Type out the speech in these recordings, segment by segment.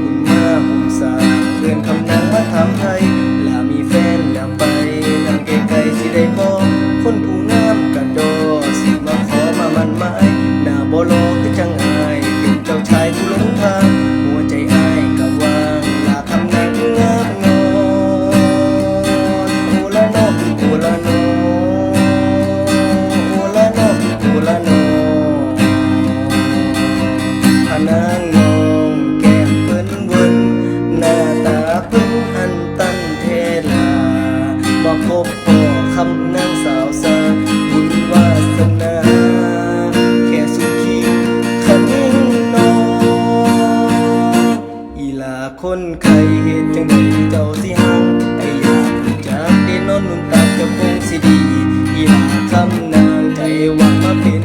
คุญมาผมสาเพื่อนคำนั้นงมาทำให้ลามีแฟนนำไปนางไกลๆสิได้บอคนผู้งามกระโดสิมาขอมามันไม้หน้าบ่รอคือจังอายเป็นเจ้าชายผู้ลง บพ่อคำนางสาวสาบุญวาสนาแค่สุขีขันยิ่งนออีลาคนใครเหตุจังใดเจ้าสิหังไออยาจากได้นอนนุ่มตาจะคงสิดี อีลาคำนางใจหวางมาเป็น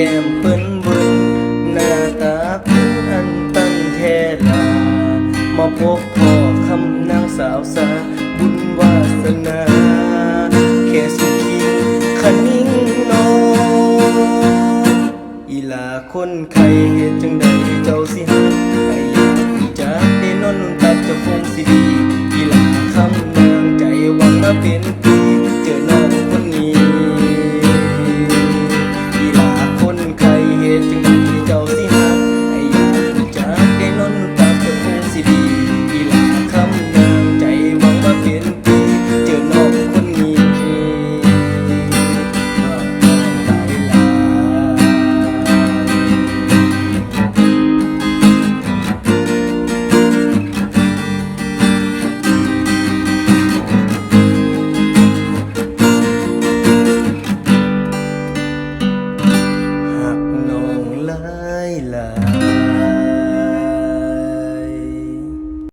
ก้มเปิ้นบิ้นหน้าตาเป็นอันตั้งแทลามาพบพ่อคำนางสาวสาบุญวาสนาแค่สุขีคันนิ่งนอนอีลาคนไข้เหตุจังใดเจ้าสิหาให้อยากรู้จักได้นอนนุ่นตัดจะคงสิดีอีลาคำนางใจหวังมาเป็นปี